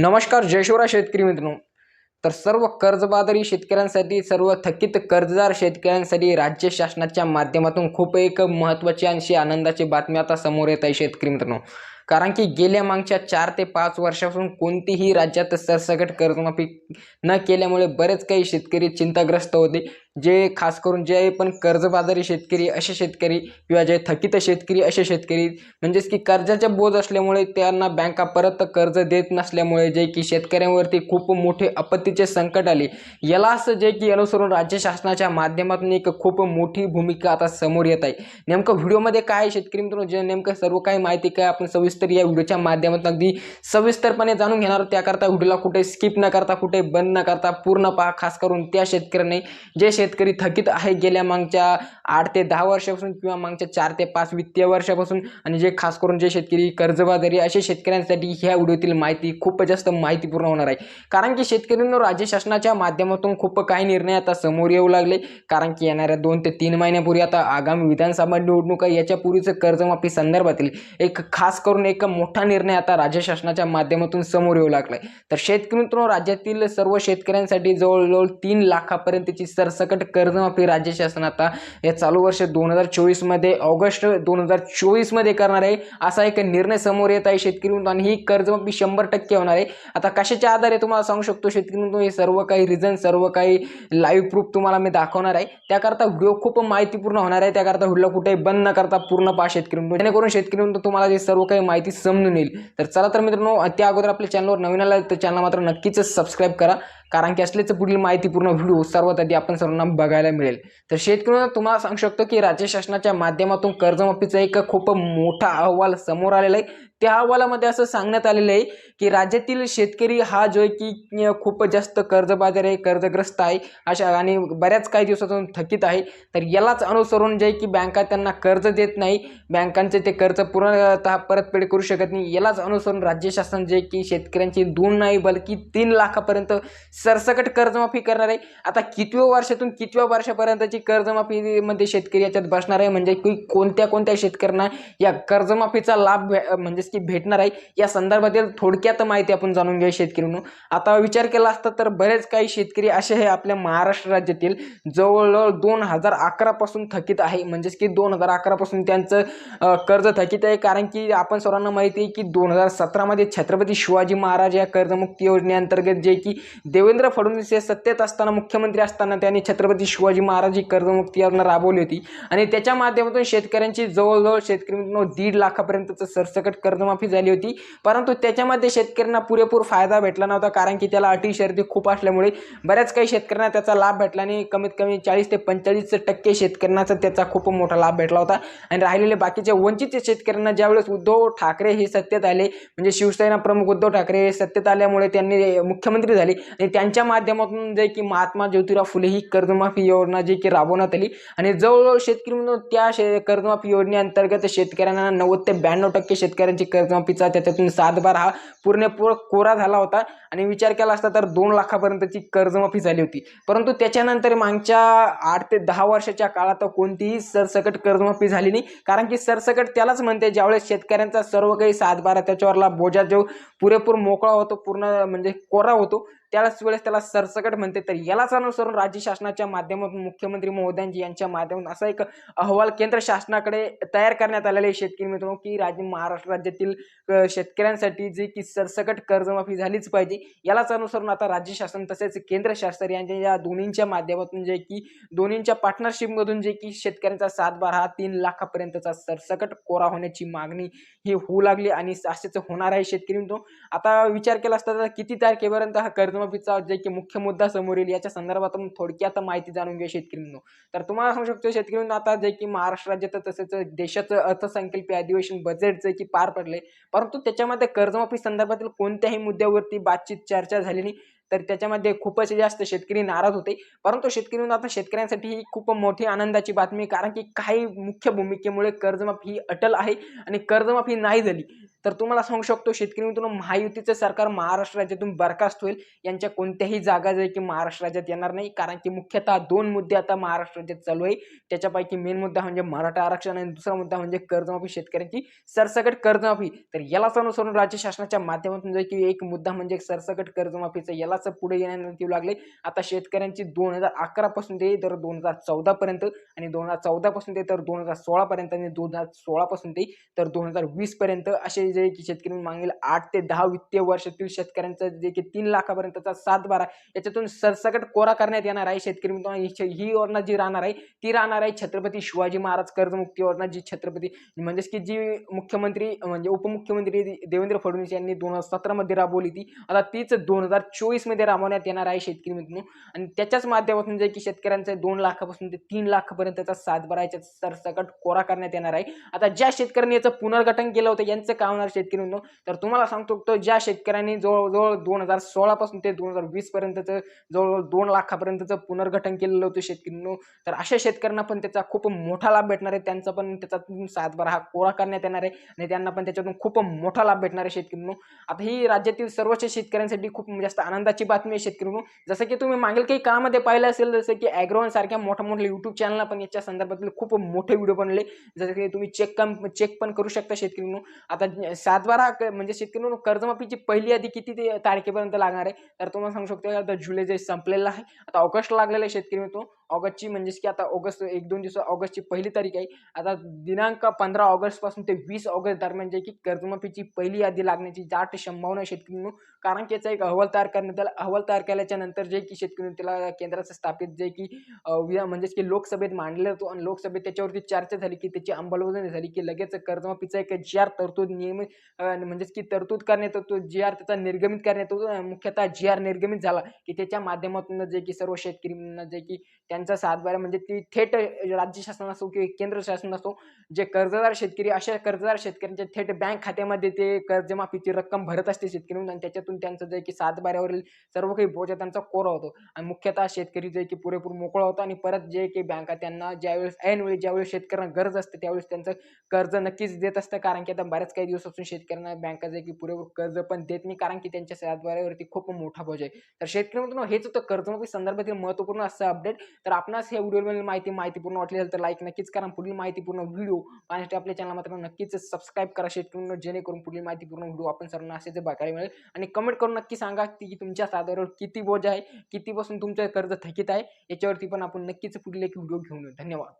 नमस्कार जयशिवरा शेतकरी मित्रांनो. तर सर्व कर्जबाजारी शेतकऱ्यांसाठी सर्व थकीत कर्जदार शेतकऱ्यांसाठी राज्य शासनाच्या माध्यमातून खूप एक महत्त्वाची आणि आनंदाची बातमी आता समोर येत आहे शेतकरी मित्रांनो. कारण की गेल्या मागच्या चार ते पाच वर्षापासून कोणतीही राज्यात सरसकट कर्जमाफी न केल्यामुळे बरेच काही शेतकरी चिंताग्रस्त होते. जे खास करून जे पण कर्जबाजारी शेतकरी असे शेतकरी किंवा जे थकीत शेतकरी असे शेतकरी म्हणजेच की कर्जाच्या बोज असल्यामुळे त्यांना बँका परत कर्ज देत नसल्यामुळे जे की शेतकऱ्यांवरती खूप मोठे आपत्तीचे संकट आले. याला असं जे की अनुसरून राज्य शासनाच्या माध्यमातून एक खूप मोठी भूमिका आता समोर येत आहे. नेमकं व्हिडिओमध्ये काय आहे शेतकरी मित्रांनो? जे नेमकं सर्व काही माहिती काय आपण सविस्तर या व्हिडिओच्या माध्यमातून अगदी सविस्तरपणे जाणून घेणार त्याकरता व्हिडिओला कुठे स्किप न करता कुठे बंद न करता पूर्ण पहा. खास करून त्या शेतकऱ्यांनी जे शेतकरी थकीत आहे गेल्या मागच्या आठ ते दहा वर्षापासून किंवा मागच्या चार ते पाच वित्तीय वर्षापासून. आणि जे खास करून जे शेतकरी कर्जबाजारी असे शेतकऱ्यांसाठी ह्या व्हिडिओतील माहिती खूप जास्त माहितीपूर्ण होणार आहे. कारण की शेतकऱ्यांना राज्य शासनाच्या माध्यमातून खूप काही निर्णय आता समोर येऊ लागले. कारण की येणाऱ्या दोन ते तीन महिन्यापूर्वी आता आगामी विधानसभा निवडणुका याच्यापूर्वीचं कर्जमाफी संदर्भातील एक खास करून एक मोठा निर्णय आता राज्य शासनाच्या माध्यमातून समोर येऊ लागलाय. तर शेतकरी मित्रांनो राज्यातील सर्व शेतकऱ्यांसाठी जवळजवळ तीन लाखापर्यंतची सरसकट कर्जमाफी राज्य शासन आता या चालू वर्ष दोन हजार चोवीसमध्ये ऑगस्ट दोन हजार चोवीसमध्ये करणार आहे असा एक निर्णय समोर येत आहे. शेतकरी आणि ही कर्जमाफी शंभर टक्के होणार आहे. आता कशाच्या आधारे तुम्हाला सांगू शकतो शेतकरी म्हणून हे सर्व काही रिझन सर्व काही लाईव्ह प्रूफ तुम्हाला मी दाखवणार आहे. त्याकरता व्हिडिओ खूप माहितीपूर्ण होणार आहे. त्याकरता व्हिडिओ कुठे बंद न करता पूर्ण पहा शेतकरी म्हणून जेणेकरून शेतकरी म्हणून तुम्हाला जे सर्व काही माहिती समजून येईल. तर चला तर मित्रांनो त्या अगोदर आपल्या चॅनलवर नवीन आला तर चॅनल मात्र नक्कीच सबस्क्राईब करा. कारण की असल्याचं पुढील माहितीपूर्ण व्हिडिओ सर्वात आधी आपण सर्वांना बघायला मिळेल. तर शेतकऱ्यांना तुम्हाला सांगू शकतो की राज्य शासनाच्या माध्यमातून कर्जमाफीचा एक खूप मोठा अहवाल समोर आलेला आहे. त्या अहवालामध्ये असं सांगण्यात आलेलं आहे की राज्यातील शेतकरी हा जो आहे की खूप जास्त कर्जबाजार आहे कर्जग्रस्त आहे अशा आणि बऱ्याच काही दिवसातून थकीत आहे. तर यालाच अनुसरून जे आहे की बँका त्यांना कर्ज देत नाही बँकांचे ते कर्ज पूर्णतः परतफेड करू शकत नाही. यालाच अनुसरून राज्य शासन जे की शेतकऱ्यांची दोन नाही बल्कि तीन लाखापर्यंत सरसकट कर्जमाफी करणार आहे. आता कितव्या वर्षातून कितव्या वर्षापर्यंतची कर्जमाफीमध्ये शेतकरी याच्यात बसणार आहे? म्हणजे की कोणत्या कोणत्या शेतकऱ्यांना या कर्जमाफीचा लाभ म्हणजे म्हणजेच की भेटणार आहे. या संदर्भातील थोडक्यात माहिती आपण जाणून घेऊ शेतकऱ्यांनो. आता विचार केला असता तर बरेच काही शेतकरी असे हे आपल्या महाराष्ट्र राज्यातील जवळजवळ दोन हजार अकरापासून थकीत आहे. म्हणजेच की दोन हजार अकरापासून त्यांचं कर्ज थकीत आहे. कारण की आपण सर्वांना माहिती आहे की दोन हजार सतरामध्ये छत्रपती शिवाजी महाराज या कर्जमुक्ती योजनेअंतर्गत जे की देवेंद्र फडणवीस हे सत्तेत असताना मुख्यमंत्री असताना त्यांनी छत्रपती शिवाजी महाराज ही कर्जमुक्ती योजना राबवली होती. आणि त्याच्या माध्यमातून शेतकऱ्यांची जवळजवळ शेतकरी दीड लाखापर्यंतचं सरसकट कर्जमाफी झाली होती. परंतु त्याच्यामध्ये शेतकऱ्यांना पुरेपूर फायदा भेटला नव्हता कारण की त्याला अटी शर्ती खूप असल्यामुळे बऱ्याच काही शेतकऱ्यांना त्याचा लाभ भेटला आणि कमीत कमी चाळीस ते पंचेचाळीस टक्के शेतकऱ्यांचा त्याचा खूप मोठा लाभ भेटला होता. आणि राहिलेले बाकीच्या वंचित शेतकऱ्यांना ज्यावेळेस उद्धव ठाकरे हे सत्तेत आले म्हणजे शिवसेना प्रमुख उद्धव ठाकरे हे सत्तेत आल्यामुळे त्यांनी मुख्यमंत्री झाले. आणि त्यांच्या माध्यमातून जे की महात्मा ज्योतिराव फुले ही कर्जमाफी योजना जी की राबवण्यात आली. आणि जवळजवळ शेतकरी म्हणून त्या शे कर्जमाफी योजनेअंतर्गत शेतकऱ्यांना नव्वद ते ब्याण्णव टक्के शेतकऱ्यांची कर्जमाफीचा त्याच्यातून सातबार हा पूर्णपूर कोरा झाला होता. आणि विचार केला असता तर दोन लाखापर्यंतची कर्जमाफी झाली होती. परंतु त्याच्यानंतर मागच्या आठ ते दहा वर्षाच्या काळात कोणतीही सरसकट कर्जमाफी झाली नाही. कारण की सरसकट त्यालाच म्हणते ज्यावेळेस शेतकऱ्यांचा सर्व काही सातबारा त्याच्यावरला बोजा जो पुरेपूर मोकळा होतो पूर्ण म्हणजे कोरा होतो त्याच वेळेस त्याला सरसकट म्हणते. तर यालाच अनुसरून राज्य शासनाच्या माध्यमातून मुख्यमंत्री महोदयांची यांच्या माध्यमातून असा एक अहवाल केंद्र शासनाकडे तयार करण्यात आलेला आहे. शेतकरी मित्रांनो की राज्य महाराष्ट्र राज्यातील शेतकऱ्यांसाठी जे की सरसकट कर्जमाफी झालीच पाहिजे यालाच अनुसरून आता राज्य शासन तसेच केंद्र शासन यांच्या या दोन्हींच्या माध्यमातून जे की दोन्हींच्या पार्टनरशिपमधून जे की शेतकऱ्यांचा सातबार हा तीन लाखापर्यंतचा सरसकट कोरा होण्याची मागणी ही होऊ लागली आणि असेच होणार आहे शेतकरी मित्रांनो. आता विचार केला असता तर किती तारखेपर्यंत हा कर्ज कर्जमाफीचा जे की मुख्य मुद्दा समोर येईल याच्या संदर्भात आपण थोडक्यात माहिती जाणून घेऊ शेतकरी तर तुम्हाला सांगू शकतो शेतकरी आता जे की महाराष्ट्र राज्याचं तसेच देशाचं अर्थसंकल्पीय अधिवेशन बजेट जे की पार पडले परंतु त्याच्यामध्ये कर्जमाफी संदर्भातील कोणत्याही मुद्द्यावरती बातचीत चर्चा झाली नाही. तर त्याच्यामध्ये खूपच जास्त शेतकरी नाराज होते. परंतु शेतकरी आता शेतकऱ्यांसाठी ही खूप मोठी आनंदाची बातमी कारण की काही मुख्य भूमिकेमुळे कर्जमाफी ही अटल आहे आणि कर्जमाफी नाही झाली. तर तुम्हाला सांगू शकतो शेतकरी मित्रांनो महायुतीचं सरकार महाराष्ट्र राज्यातून बरखास्त होईल. यांच्या कोणत्याही जागा जे की महाराष्ट्र राज्यात येणार नाही कारण की मुख्यतः दोन मुद्दे आता महाराष्ट्र राज्यात चालू आहे. त्याच्यापैकी मेन मुद्दा म्हणजे मराठा आरक्षण आणि दुसरा मुद्दा म्हणजे कर्जमाफी. शेतकऱ्यांची सरसकट कर्जमाफी. तर यालाच अनुसरून राज्य शासनाच्या माध्यमातून जे की एक मुद्दा म्हणजे सरसकट कर्जमाफीचं यालाच पुढे येण्यात येऊ लागले. आता शेतकऱ्यांची दोन हजार अकरा पासून ते तर दोन हजार चौदा पर्यंत आणि दोन हजार चौदा पासून ते तर दोन हजार सोळा पर्यंत आणि दोन हजार सोळा पासून ते तर दोन हजार वीस पर्यंत असे जे की शेतकरी मागील आठ ते दहा वित्तीय वर्षातील शेतकऱ्यांचं जे की तीन लाखापर्यंतचा सात बारा याच्यातून सरसकट कोरा करण्यात येणार आहे. शेतकरी मित्रांनो ही योजना जी राहणार आहे ती राहणार आहे छत्रपती शिवाजी महाराज कर्जमुक्ती योजना जी छत्रपती म्हणजेच की जी मुख्यमंत्री म्हणजे उपमुख्यमंत्री देवेंद्र फडणवीस यांनी दोन हजार सतरामध्ये राबवली ती. आता तीच दोन हजार चोवीसमध्ये राबवण्यात येणार आहे शेतकरी मित्रांनो. आणि त्याच्याच माध्यमातून जे की शेतकऱ्यांचं दोन लाखापासून ते तीन लाखापर्यंतचा सातबारा याच्यात सरसकट कोरा करण्यात येणार आहे. आता ज्या शेतकऱ्यांनी याचं पुनर्गठन केलं होतं यांचं काम होणार शेतकरी तर तुम्हाला सांगतो तो ज्या शेतकऱ्यांनी जवळजवळ दोन हजार सोळापासून ते दोन हजार वीस पर्यंतचं जवळजवळ दोन लाखापर्यंतचं पुनर्गठन केलेलं होतं शेतकऱ्यांनो तर अशा शेतकऱ्यांना पण त्याचा खूप मोठा लाभ भेटणार आहे. त्यांचा पण त्याचा सातबारा हा कोरा करण्यात येणार आहे. आणि त्यांना पण त्याच्यातून खूप मोठा लाभ भेटणार आहे शेतकऱ्यांनो आता ही राज्यातील सर्वच शेतकऱ्यांसाठी खूप म्हणजे जास्त आनंदाची बातमी आहे शेतकऱ्यांनो जसं की तुम्ही मागील काही काळामध्ये पाहिलं असेल जसं की ॲग्रोवन सारख्या मोठ्या मोठ्या युट्यूब चॅनलला पण याच्या संदर्भातील खूप मोठे व्हिडिओ बनले. जसं की तुम्ही चेक कम चेक पण करू शकता शेतकऱ्यांनो आता सातबारा क- म्हणजे शेतकऱ्यांनो कर्जमाफीची पहिली यादी किती ते तारखेपर्यंत लागणार आहे? तर तुम्हाला सांगू शकतो आता जुलै जे संपलेला आहे आता ऑगस्ट लागलेला आहे शेतकरी मित्रांनो. ऑगस्टची म्हणजेच की आता ऑगस्ट एक दोन दिवस ऑगस्टची पहिली तारीख आहे. आता दिनांक पंधरा ऑगस्टपासून ते वीस ऑगस्ट दरम्यान जे की कर्जमाफीची पहिली यादी लागण्याची दाट संभावना आहे कारण की याचा एक अहवाल तयार करण्यात आला अहवाल तयार केल्याच्यानंतर जे की शेतकरी त्याला केंद्राचं स्थापित जे की म्हणजेच की लोकसभेत मांडलं होतं आणि लोकसभेत त्याच्यावरती चर्चा झाली की त्याची अंमलबजावणी झाली की लगेच कर्जमाफीचा एक जी आर तरतूद नियमित म्हणजेच की तरतूद करण्यात येतो. जी आर त्याचा निर्गमित करण्यात येतो. मुख्यतः जी आर निर्गमित झाला की त्याच्या माध्यमातून जे की सर्व शेतकरी जे की त्या त्यांचा सातबारा म्हणजे ती थेट राज्य शासन असो किंवा केंद्र शासन असो जे कर्जदार शेतकरी अशा कर्जदार शेतकऱ्यांच्या थेट बँक खात्यामध्ये ते कर्जमाफीची रक्कम भरत असते शेतकरी आणि त्याच्यातून त्यांचं जे की सातबाऱ्यावरील सर्व काही बोजा त्यांचा कोरा होतो. आणि मुख्यतः शेतकरी जे की पुरेपूर मोकळा होतो आणि परत जे की बँका त्यांना ज्यावेळेस ऐनवेळी ज्यावेळेस शेतकऱ्यांना गरज असते त्यावेळेस त्यांचं कर्ज नक्कीच देत असतं. कारण की आता बऱ्याच काही दिवसापासून शेतकऱ्यांना बँका जे की पुरेपूर कर्ज पण देत नाही. कारण की त्यांच्या सातबाऱ्यावरती खूप मोठा बोज आहे. तर शेतकरी मित्रांनो हेच होतं. कर्जमाफी संदर्भातील महत्त्वपूर्ण असं अपडेट तर आपणास हे व्हिडिओमध्ये माहिती माहितीपूर्ण वाटली असेल तर लाईक नक्कीच करा. पुढील माहितीपूर्ण व्हिडिओ पाहण्यासाठी आपल्या चॅनल मात्र नक्कीच सबस्क्राईब करा. शेतकरी जेणेकरून पुढील माहितीपूर्ण व्हिडिओ आपण सर्वांना असेच बघायला मिळेल. आणि कमेंट करून नक्की सांगा की तुमच्या साधारण किती बोज आहे कितीपासून तुमचं कर्ज थकीत आहे याच्यावरती पण आपण नक्कीच पुढील एक व्हिडिओ घेऊन येऊ. धन्यवाद.